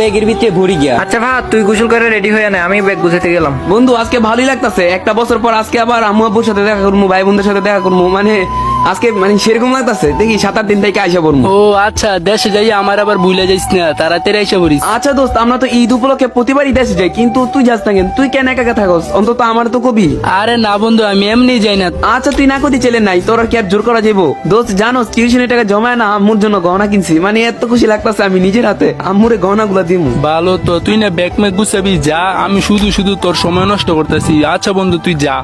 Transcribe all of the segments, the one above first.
ব্যাগের ভিতরে ভরি গিয়া। আচ্ছা ভাই তুই গোসল করে রেডি হয়ে না আমি ব্যাগ গুছাতে গেলাম। বন্ধু আজকে ভালোই লাগতাছে। একটা বছর পর আজকে আবার আম্মু আব্বুর সাথে দেখা করব ভাই বোনদের সাথে দেখা করব মানে আজকে মানে সেরকম লাগতাছে। দেখি সাত আট দিন থেকে আইসা পড়ব ও আচ্ছা দেশে যাই আমার আবার ভুলে যাইস না। তাড়াতাড়ি এসে পড়িস। আচ্ছা দোস্ত আমরা তো ঈদ উপলক্ষে প্রতিবারই দেশে যাই কিন্তু তুই যাস না কেন? তুই কেন একা একা থাকস? অন্তত আমার তো কবি। আরে না বন্ধু আমি এমনি যাই না। আচ্ছা তুই না কদি ছেলে নাই তোর আর কি আর জোর করা যাব দোস্ত জানোস টিউশনের টাকা জমায় না আম্মুর জন্য গহনা কিনছি। মানে এত খুশি লাগতাছে আমি নিজের হাতে। আম্মুরে গহনা গুলা দিমু। ভালো তো তুই না ব্যাগ ম্যাগ গুছাবি যা। আমি শুধু শুধু তোর সময় নষ্ট করতেছি। আচ্ছা বন্ধু তুই যা।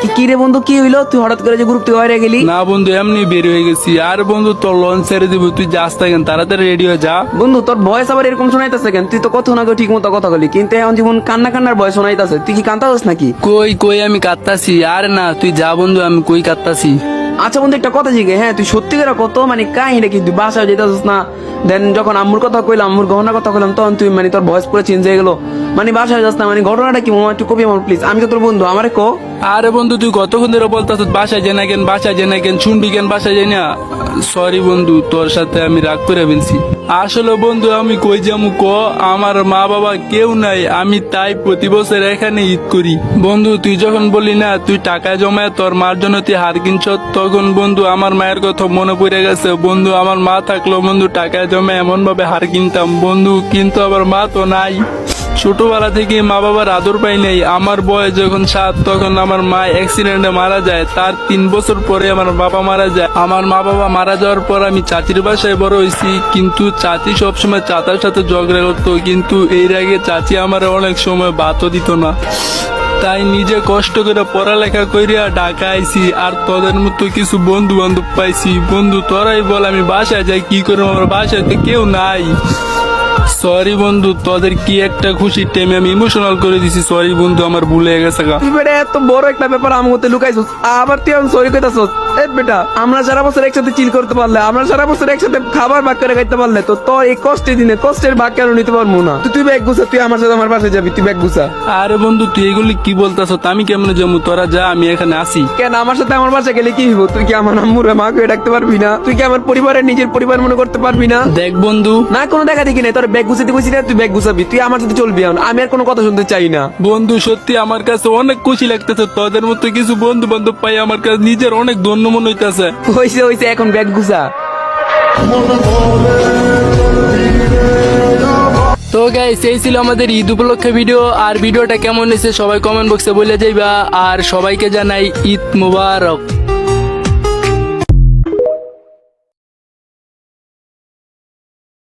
কি কি রে বন্ধু কি হইল? তুই হঠাৎ করে যে গ্রুপ থেকে বাইরে গেলি? না বন্ধু এমনি বের হয়ে গেছি। আর বন্ধু তোর লঞ্চ ছেড়ে দিব। তুই যাস থাকেন তাড়াতাড়ি রেডি হয়ে যা। বন্ধু তোর ভয়েস আবার এরকম শোনাইতেছে কেন? তুই তো কত না ঠিক মতো কথা বলি কিন্তু এখন জীবন কান্না কান্নার ভয় শোনাইতেছে। তুই কি কান্তাছিস নাকি? কই কই আমি কাঁদতাছি? আর না তুই যা বন্ধু আমি কই কাঁদতাছি? আচ্ছা বন্ধু, একটা কথা জিগে হ্যাঁ তুই সত্যি করে কত মানে কাহিনী কি তুই বাসায় যেতে না। দেন যখন আম্মুর কথা কইলাম, আম্মুর গহনার কথা কইলাম, তখন তুই মানে তোর ভয়েস পুরো চেঞ্জ হয়ে গেলো। মানে বাসায় যাস না মানে ঘটনাটা কি, মামা, একটু কবি আমার প্লিজ আমি তো তোর বন্ধু, আমারে কো। আরে বন্ধু, তুই কতক্ষণ ধরে বলতাস বাসায় যে না কেন, বাসায় যে না কেন, শুনবি কেন, বাসায় যাই না? সরি বন্ধু, তোর সাথে আমি রাগ করে ফেলছি। আসলে বন্ধু, আমি কই যামু ক, আমার মা বাবা কেউ নাই, আমি তাই প্রতি বছর এখানে ঈদ করি। বন্ধু, তুই যখন বললি না, তুই টাকা জমায় তোর মার জন্য তুই হার কিনছ তখন বন্ধু, আমার মায়ের কথা মনে পড়ে গেছে। বন্ধু, আমার মা থাকল বন্ধু, টাকা জমে এমন ভাবে হার কিনতাম। বন্ধু, কিন্তু আমার মা তো নাই। ছোটবেলা থেকে মা বাবার আদর পাই নাই। আমার বয়স যখন সাত, তখন আমার মা অ্যাক্সিডেন্টে মারা যায়। তার তিন বছর পরে আমার বাবা মারা যায়। আমার মা বাবা মারা যাওয়ার পর আমি চাচির বাসায় বড় হয়েছি। কিন্তু চাচি সবসময় চাচার সাথে ঝগড়া করতো। কিন্তু এর আগে চাচি আমার অনেক সময় বাতও দিত না। তাই নিজে কষ্ট করে পড়ালেখা করিয়া ঢাকা আইছি। আর তোদের মতো কিছু বন্ধু বান্ধব পাইছি। বন্ধু তোরাই বল, আমি বাসায় যাই, কি করব? আমার বাসায় তো কেউ নাই। সরি বন্ধু তোদের কি একটা খুশির টাইমে আমি ইমোশনাল করে দিছি সরি বন্ধু আমার ভুলে গেছে গা। তুই বেটা এত বড় একটা ব্যাপার আমার মধ্যে লুকাইছিস আবার তুই আমি সরি কইতাছস। এ বেটা আমরা সারা বছর একসাথে চিল করতে পারলে আমরা সারা বছর একসাথে খাবার ভাগ করে খাইতে পারলে তো তোর এই কষ্টের দিনে কষ্টের ভাগ কেন নিতে পারব না? তুই তুই ব্যাগ গুছা তুই আমার সাথে আমার পাশে যাবি তুই ব্যাগ গুছা। আরে বন্ধু তুই এগুলি কি বলতাছ আমি কেমনে যাব তোরা যা আমি এখানে আসি। কেন আমার সাথে আমার বাসা গেলে কি হইব? তুই কি আমার আম্মুরে মাকে ডাকতে পারবি না? তুই কি আমার পরিবারের নিজের পরিবার মনে করতে পারবি না? দেখ বন্ধু। না কোনো দেখা দেখি নাই তোর ব্যাগ গুছাতে গুছি না তুই ব্যাগ গুছাবি তুই আমার সাথে চলবি এখন আমি আর কোনো কথা শুনতে চাই না। বন্ধু সত্যি আমার কাছে অনেক খুশি লাগতেছে তোদের মতো কিছু বন্ধু বান্ধব পাই আমার কাছে নিজের অনেক ধন্য মনে হইতাছে। হইছে হইছে এখন ব্যাগ গুছা। তো গাইস এই ছিল আমাদের ঈদ উপলক্ষে ভিডিও আর ভিডিওটা কেমন হয়েছে সবাই কমেন্ট বক্সে বলে যাইবা আর সবাইকে জানাই ঈদ মুবারক।